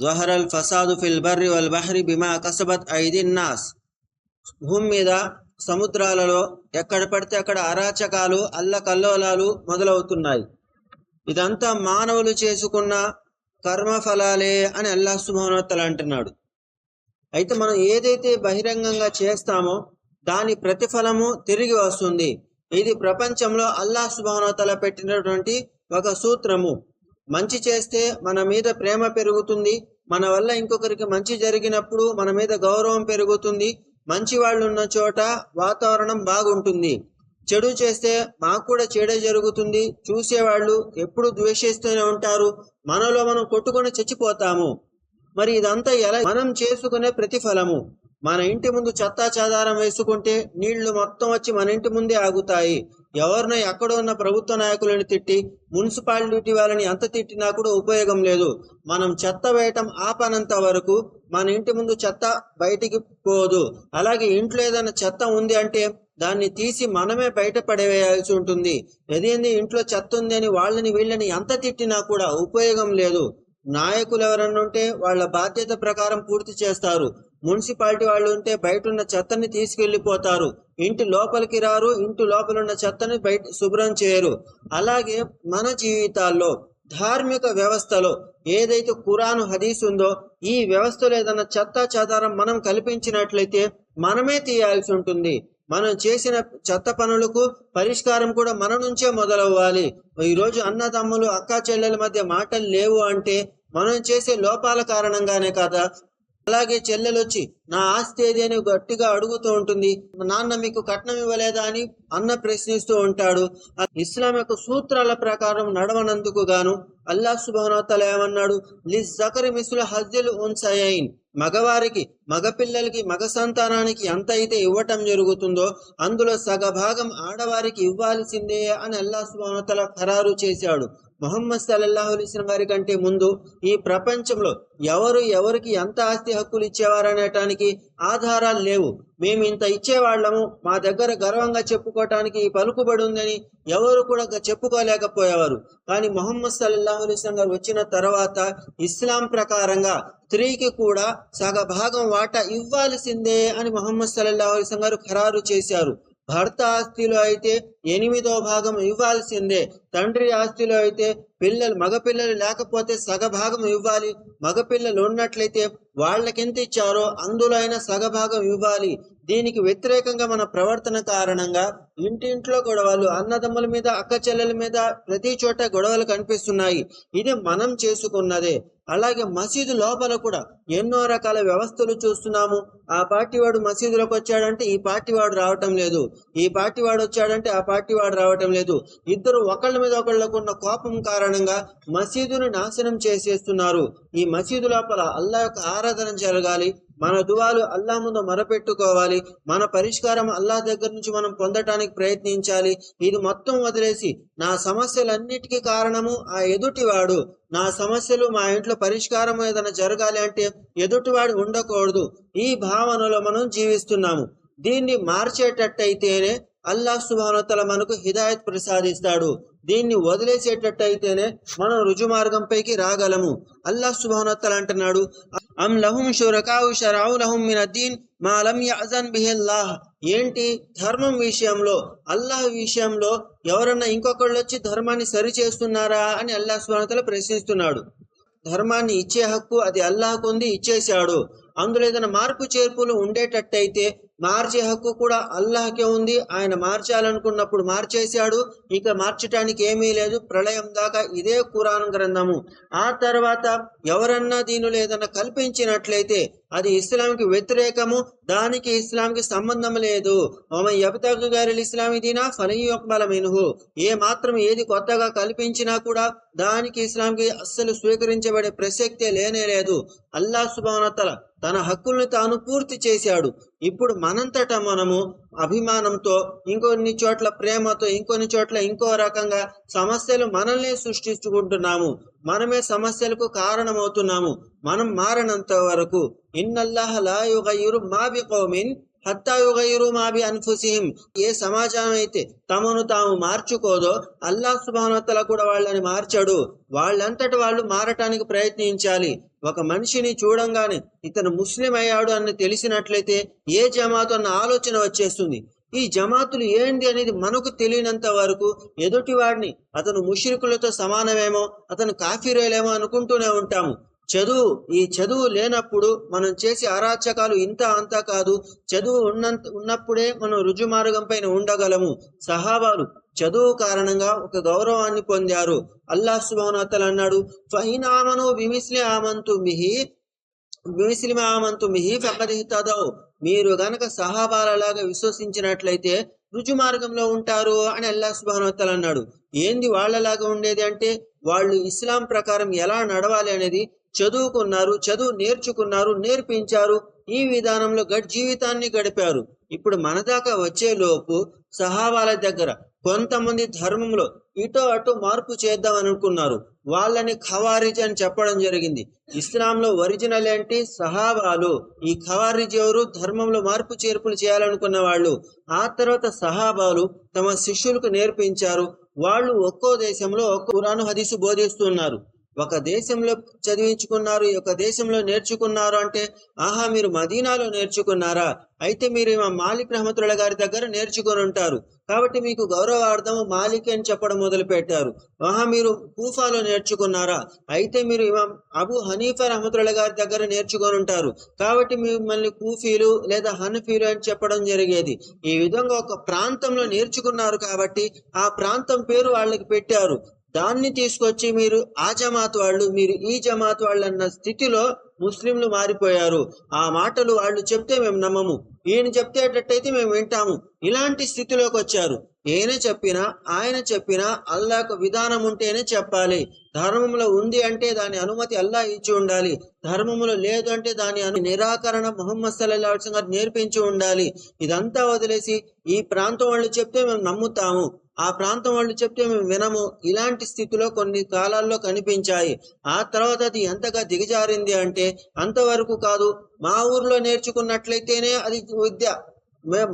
జహరల్ ఫసాదు fill బర్రి వల్ బహ్రి బిమా కసబత్ ఐదిన్ నాస్ భూమి మీద సముద్రాలలో ఎక్కడ పడితే అక్కడ అరాచకాలు అల్లకల్లోలాలు మొదలవుతున్నాయి. ఇదంతా మానవులు చేసుకున్న కర్మఫలాలే అని అల్లాహ్ సుభానోత్తలు అంటున్నాడు. అయితే మనం ఏదైతే బహిరంగంగా చేస్తామో దాని ప్రతిఫలము తిరిగి వస్తుంది. ఇది ప్రపంచంలో అల్లాహ్ సుభానోతల పెట్టినటువంటి ఒక సూత్రము. మంచి చేస్తే మన మీద ప్రేమ పెరుగుతుంది మన వల్ల ఇంకొకరికి మంచి జరిగినప్పుడు మన మీద గౌరవం పెరుగుతుంది మంచి వాళ్ళు ఉన్న చోట వాతావరణం బాగుంటుంది. చెడు చేస్తే మాకు కూడా చెడే జరుగుతుంది. చూసేవాళ్ళు ఎప్పుడు ద్వేషిస్తూనే ఉంటారు. మనలో మనం కొట్టుకొని చచ్చిపోతాము. మరి ఇదంతా ఎలా? మనం చేసుకునే ప్రతిఫలము. మన ఇంటి ముందు చెత్తా చెదారం వేసుకుంటే నీళ్ళు మొత్తం వచ్చి మన ఇంటి ముందే ఆగుతాయి. ఎవరినో ఎక్కడో ఉన్న ప్రభుత్వ నాయకులను తిట్టి మున్సిపాలిటీ వాళ్ళని ఎంత తిట్టినా కూడా ఉపయోగం లేదు. మనం చెత్త వేయటం ఆపనంత వరకు మన ఇంటి ముందు చెత్త బయటికి పోదు. అలాగే ఇంట్లో ఏదైనా చెత్త ఉంది అంటే దాన్ని తీసి మనమే బయట పడవేయాల్సి ఉంటుంది. ఎదేంది ఇంట్లో చెత్త ఉంది అని వాళ్ళని వీళ్ళని ఎంత తిట్టినా కూడా ఉపయోగం లేదు. నాయకులు ఎవరన్నా ఉంటే వాళ్ళ బాధ్యత ప్రకారం పూర్తి చేస్తారు. మున్సిపాలిటీ వాళ్ళు ఉంటే బయట ఉన్న చెత్తని తీసుకెళ్ళిపోతారు ఇంటి లోపలికి రారు ఇంటి లోపల ఉన్న చెత్తని బయట శుభ్రం చేయరు. అలాగే మన జీవితాల్లో ధార్మిక వ్యవస్థలో ఏదైతే కురాను హదీస్ ఉందో ఈ వ్యవస్థలో ఏదైనా చెత్త చెదారం మనం కల్పించినట్లయితే మనమే తీయాల్సి ఉంటుంది. మనం చేసిన చెత్త పనులకు పరిష్కారం కూడా మన నుంచే మొదలవ్వాలి. ఈరోజు అన్నదమ్ములు అక్కా చెల్లెల మధ్య మాటలు లేవు అంటే మనం చేసే లోపాల కారణంగానే కదా అలాగే చెల్లెలు వచ్చి నా ఆస్తి ఏది? అని గట్టిగా అడుగుతూ ఉంటుంది. నాన్న మీకు కట్నం ఇవ్వలేదా? అని అన్న ప్రశ్నిస్తూ ఉంటాడు. ఇస్లాం యొక్క సూత్రాల ప్రకారం నడవనందుకు గాను అల్లా సుభానోతల ఏమన్నాడు? లిస్ జకరి మిసుల హజ్జుల్ ఉన్సయైన్. మగవారికి మగపిల్లలకి మగ సంతానానికి ఎంత అయితే ఇవ్వటం జరుగుతుందో అందులో సగభాగం ఆడవారికి ఇవ్వాల్సిందే అని అల్లా సుభానోతల ఖరారు చేశాడు. మొహమ్మద్ సల్లల్లాహు అలీస్లం గారి కంటే ముందు ఈ ప్రపంచంలో ఎవరు ఎవరికి ఎంత ఆస్తి హక్కులు ఇచ్చేవారనేటానికి ఆధారాలు లేవు. మేము ఇంత ఇచ్చేవాళ్ళము మా దగ్గర గర్వంగా చెప్పుకోవటానికి ఈ పలుకుబడి ఉందని ఎవరు కూడా చెప్పుకోలేకపోయేవారు. కానీ మొహమ్మద్ సల్లల్లాహు అలీస్లం గారు వచ్చిన తర్వాత ఇస్లాం ప్రకారంగా స్త్రీకి కూడా సగభాగం వాటా ఇవ్వాల్సిందే అని మొహమ్మద్ సల్లల్లాహు అలీస్లం గారు ఖరారు చేశారు. భర్త ఆస్తిలో అయితే ఎనిమిదో భాగం ఇవ్వాల్సిందే. తండ్రి ఆస్తిలో అయితే పిల్లలు మగపిల్లలు లేకపోతే సగభాగం ఇవ్వాలి. మగపిల్లలు ఉన్నట్లయితే వాళ్ళకెంత ఇచ్చారో అందులో అయినా సగభాగం ఇవ్వాలి. దీనికి వ్యతిరేకంగా మన ప్రవర్తన కారణంగా ఇంటింట్లో గొడవలు అన్నదమ్ముల మీద అక్క చెల్లెల మీద ప్రతి చోట గొడవలు కనిపిస్తున్నాయి. ఇది మనం చేసుకున్నదే. అలాగే మసీదు లోపల కూడా ఎన్నో రకాల వ్యవస్థలు చూస్తున్నాము. ఆ పార్టీ వాడు మసీదులోకి వచ్చాడంటే ఈ పార్టీ వాడు రావటం లేదు. ఈ పార్టీ వాడు వచ్చాడంటే ఆ పార్టీ వాడు రావటం లేదు. ఇద్దరు ఒకళ్ళ మీద ఒకళ్ళకున్న కోపం కారణంగా మసీదును నాశనం చేసేస్తున్నారు. ఈ మసీదు లోపల అల్లా యొక్క ఆరాధన జరగాలి. మన దువాలు అల్లా ముందు మొరపెట్టుకోవాలి. మన పరిష్కారం అల్లా దగ్గర నుంచి మనం పొందటానికి ప్రయత్నించాలి. ఇది మొత్తం వదిలేసి నా సమస్యలన్నిటికీ కారణము ఆ ఎదుటివాడు. నా సమస్యలు మా ఇంట్లో పరిష్కారం ఏదైనా జరగాలి అంటే ఎదుటివాడు ఉండకూడదు. ఈ భావనలో మనం జీవిస్తున్నాము. దీన్ని మార్చేటట్టయితేనే అల్లా సుభానతల మనకు హిదాయత్ ప్రసాదిస్తాడు. దీన్ని వదిలేసేటట్టయితేనే మనం రుజు మార్గంపైకి రాగలము అల్లాహ్ సుభానతల అంటున్నాడు అమ్ లహుం షురకావు షరావు లహుం మిన్ అద్దీన్ మా లం యఅజన్ బిహిల్లాహ్ ఏంటి ధర్మం విషయంలో అల్లాహ్ విషయంలో ఎవరన్నా ఇంకొకళ్ళు వచ్చి ధర్మాన్ని సరి చేస్తున్నారా అని అల్లాహ్ సుభానతల ప్రశ్నిస్తున్నాడు. ధర్మాన్ని ఇచ్చే హక్కు అది అల్లాహకు ఉంది ఇచ్చేశాడు. అందులో ఏదైనా మార్పు చేర్పులు ఉండేటట్టయితే మార్చే హక్కు కూడా అల్లాహకే ఉంది. ఆయన మార్చాలనుకున్నప్పుడు మార్చేశాడు. ఇక మార్చటానికి ఏమీ లేదు. ప్రళయం దాకా ఇదే కురాన్ గ్రంథము. ఆ తర్వాత ఎవరన్నా దీనిలో ఏదైనా కల్పించినట్లయితే అది ఇస్లాంకి వ్యతిరేకము దానికి ఇస్లాంకి సంబంధం లేదు. యబతకు గారి ఇస్లామి దీనా ఫలయుక్బల మినుహు. ఏ మాత్రం ఏది కొత్తగా కల్పించినా కూడా దానికి ఇస్లాంకి అస్సలు స్వీకరించబడే ప్రసక్తే లేనే లేదు. అల్లా సుబానతల తన హక్కుల్ని తాను పూర్తి చేశాడు. ఇప్పుడు మనంతట మనము అభిమానంతో ఇంకొన్ని చోట్ల ప్రేమతో ఇంకొన్ని చోట్ల ఇంకో రకంగా సమస్యలు మనల్ని సృష్టించుకుంటున్నాము. మనమే సమస్యలకు కారణమవుతున్నాము. మనం మారనంత వరకు ఇన్నల్లాహ లా యుగయ్యురు మా బికౌమిన్ హత్తాయుగైరు మాబి అన్ఫుసిహిం. ఏ సమాజం అయితే తమను తాము మార్చుకోదో అల్లా సుభానతల కూడా వాళ్ళని మార్చడు. వాళ్ళంతటి వాళ్ళు మారటానికి ప్రయత్నించాలి. ఒక మనిషిని చూడంగానే ఇతను ముస్లిం అయ్యాడు అని తెలిసినట్లయితే ఏ జమాతు అన్న ఆలోచన వచ్చేస్తుంది. ఈ జమాతులు ఏంటి అనేది మనకు తెలియనంత వరకు ఎదుటి వాడిని అతను ముషిరికులతో సమానమేమో అతను కాఫీరేలేమో అనుకుంటూనే ఉంటాము. చదువు ఈ చదువు లేనప్పుడు మనం చేసే అరాచకాలు ఇంత అంతా కాదు. చదువు ఉన్నంత ఉన్నప్పుడే మనం రుజుమార్గం పైన ఉండగలము. సహాబాలు చదువు కారణంగా ఒక గౌరవాన్ని పొందారు. అల్లాహ్ సుబానతలు అన్నాడు ఫహినామను విమిస్లి ఆమంతు మిహి విమిస్లిమ ఆమంతు మిహి ఫకదిహితదౌ మీరు గనక సహాబాలలాగా విశ్వసించినట్లయితే రుజు మార్గంలో ఉంటారు అని అల్లా సుబానతలు అన్నాడు. ఏంది వాళ్ళలాగా ఉండేది అంటే వాళ్ళు ఇస్లాం ప్రకారం ఎలా నడవాలి అనేది చదువుకున్నారు చదువు నేర్చుకున్నారు నేర్పించారు ఈ విధానంలో గడ్ జీవితాన్ని గడిపారు. ఇప్పుడు మన దాకా వచ్చేలోపు సహాబాల దగ్గర కొంతమంది ధర్మంలో ఇటో అటు మార్పు చేద్దాం అనుకున్నారు. వాళ్ళని ఖవారిజ్ అని చెప్పడం జరిగింది. ఇస్లాంలో ఒరిజినల్ ఏంటి? సహాబాలు ఈ ఖవారిజ్ ఎవరు? ధర్మంలో మార్పు చేర్పులు చేయాలనుకున్న వాళ్ళు. ఆ తర్వాత సహాబాలు తమ శిష్యులకు నేర్పించారు. వాళ్ళు ఒక్కో దేశంలో ఒక్కో పురాణు హదీసు బోధిస్తున్నారు. ఒక దేశంలో చదివించుకున్నారు ఈ యొక్క దేశంలో నేర్చుకున్నారు అంటే ఆహా మీరు మదీనాలో నేర్చుకున్నారా? అయితే మీరు మా మాలిక్ రహమతుల గారి దగ్గర నేర్చుకొని ఉంటారు. కాబట్టి మీకు గౌరవార్థం మాలిక్ అని చెప్పడం మొదలు పెట్టారు ఆహా మీరు కూఫాలో నేర్చుకున్నారా? అయితే మీరు ఇమాం అబు హనీఫా రహమతుల గారి దగ్గర నేర్చుకొని ఉంటారు. కాబట్టి మిమ్మల్ని కూఫీలు లేదా హనఫీలు అని చెప్పడం జరిగేది. ఈ విధంగా ఒక ప్రాంతంలో నేర్చుకున్నారు కాబట్టి ఆ ప్రాంతం పేరు వాళ్ళకి పెట్టారు. దాన్ని తీసుకొచ్చి మీరు ఆ జమాత్ వాళ్ళు మీరు ఈ జమాత్ వాళ్ళు అన్న స్థితిలో ముస్లింలు మారిపోయారు. ఆ మాటలు వాళ్ళు చెప్తే మేము నమ్మము. ఈయన చెప్తేటట్టయితే మేము వింటాము. ఇలాంటి స్థితిలోకి వచ్చారు. ఈయన చెప్పినా ఆయన చెప్పినా అల్లాకు విధానం ఉంటేనే చెప్పాలి. ధర్మంలో ఉంది అంటే దాని అనుమతి అల్లా ఇచ్చి ఉండాలి. ధర్మంలో లేదు అంటే దాని అను నిరాకరణ మొహమ్మద్ సల్లా గారు నేర్పించి ఉండాలి. ఇదంతా వదిలేసి ఈ ప్రాంతం వాళ్ళు చెప్తే మేము నమ్ముతాము. ఆ ప్రాంతం వాళ్ళు చెప్తే మేము వినము. ఇలాంటి స్థితిలో కొన్ని కాలాల్లో కనిపించాయి. ఆ తర్వాత అది ఎంతగా దిగజారింది అంటే అంతవరకు కాదు మా ఊర్లో నేర్చుకున్నట్లయితేనే అది విద్య.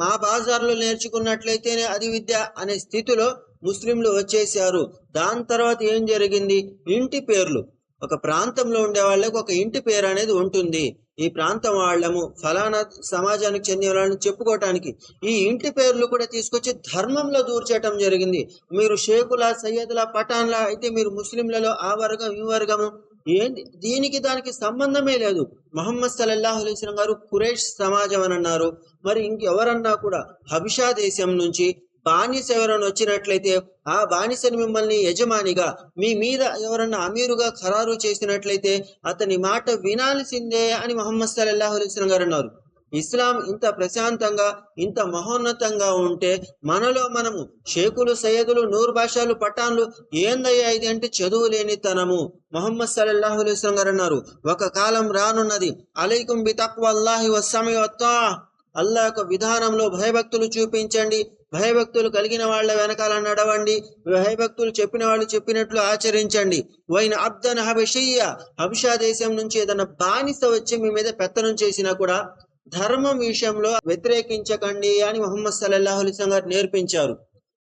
మా బాజార్లో నేర్చుకున్నట్లయితేనే అది విద్య అనే స్థితిలో ముస్లింలు వచ్చేసారు దాని తర్వాత ఏం జరిగింది? ఇంటి పేర్లు. ఒక ప్రాంతంలో ఉండే వాళ్ళకి ఒక ఇంటి పేరు అనేది ఉంటుంది. ఈ ప్రాంతం వాళ్ళము ఫలానా సమాజానికి చెందిన వాళ్ళని చెప్పుకోవటానికి. ఈ ఇంటి పేర్లు కూడా తీసుకొచ్చి ధర్మంలో దూర్చేయటం జరిగింది. మీరు షేకుల సయ్యదుల పఠాన్ల అయితే మీరు ముస్లింలలో ఆ వర్గం ఈ వర్గము ఏంటి దీనికి దానికి సంబంధమే లేదు. మహమ్మద్ సల్లల్లాహు అలైహి గారు కురేష్ సమాజం అని అన్నారు. మరి ఇంకెవరన్నా కూడా హబిషా దేశం నుంచి బానిస ఎవరైనా వచ్చినట్లయితే ఆ బానిసని మిమ్మల్ని యజమానిగా మీ మీద ఎవరన్నా అమీరుగా ఖరారు చేసినట్లయితే అతని మాట వినాల్సిందే అని మహమ్మద్ సల్లల్లాహు అలైహి గారు అన్నారు. ఇస్లాం ఇంత ప్రశాంతంగా ఇంత మహోన్నతంగా ఉంటే మనలో మనము షేకులు సయ్యదులు నూరు భాషలు పఠాన్లు ఏందయ్యా ఇది అంటే చదువు లేనితనము మొహమ్మద్ సల్లల్లాహు అలైహి గారు అన్నారు ఒక కాలం రానున్నది. అలైకుం బి తక్వల్లాహి వస్సమి వత్తా. అల్లా యొక్క విధానంలో భయభక్తులు చూపించండి. భయభక్తులు కలిగిన వాళ్ళ వెనకాల నడవండి. భయభక్తులు చెప్పిన వాళ్ళు చెప్పినట్లు ఆచరించండి. వైన అబ్దన్ హబషియ్య హబషా దేశం నుంచి ఏదైనా బానిస వచ్చి మీ మీద పెత్తనం చేసినా కూడా ధర్మం విషయంలో వ్యతిరేకించకండి అని మొహమ్మద్ సల్లల్లాహు అలైహి గారు నేర్పించారు.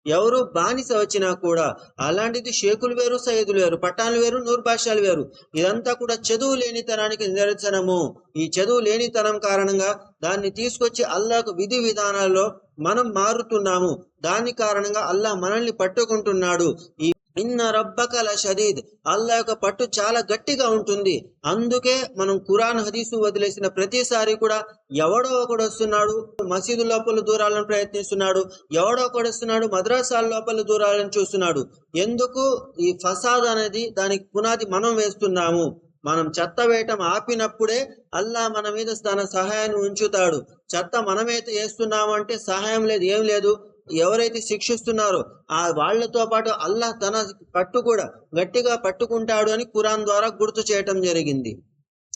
ఎవరు బానిస వచ్చినా కూడా అలాంటిది షేకులు వేరు సయ్యదులు వేరు పట్టాలు వేరు నూరు భాషలు వేరు. ఇదంతా కూడా చదువు లేనితనానికి నిదర్శనము. ఈ చదువు లేనితనం కారణంగా దాన్ని తీసుకొచ్చి అల్లాకు విధి విధానాల్లో మనం మారుతున్నాము. దాని కారణంగా అల్లాహ్ మనల్ని పట్టుకుంటున్నాడు. ఈ ఇన్న రబ్బకల షదీద్ అల్లా యొక్క పట్టు చాలా గట్టిగా ఉంటుంది. అందుకే మనం కురాన్ హదీసు వదిలేసిన ప్రతిసారి కూడా ఎవడో ఒకడు వస్తున్నాడు మసీదు లోపల దూరాలను ప్రయత్నిస్తున్నాడు ఎవడో ఒకడు వస్తున్నాడు మద్రాసాల లోపల దూరాలను చూస్తున్నాడు. ఎందుకు? ఈ ఫసాద్ అనేది దానికి పునాది మనం వేస్తున్నాము. మనం చెత్త వేయటం ఆపినప్పుడే అల్లా మన మీద తన సహాయాన్ని ఉంచుతాడు. చెత్త మనమైతే వేస్తున్నామంటే సహాయం లేదు ఏం లేదు. ఎవరైతే శిక్షిస్తున్నారో ఆ వాళ్ళతో పాటు అల్లాహ్ తన పట్టు కూడా గట్టిగా పట్టుకుంటాడు అని ఖురాన్ ద్వారా గుర్తు చేయటం జరిగింది.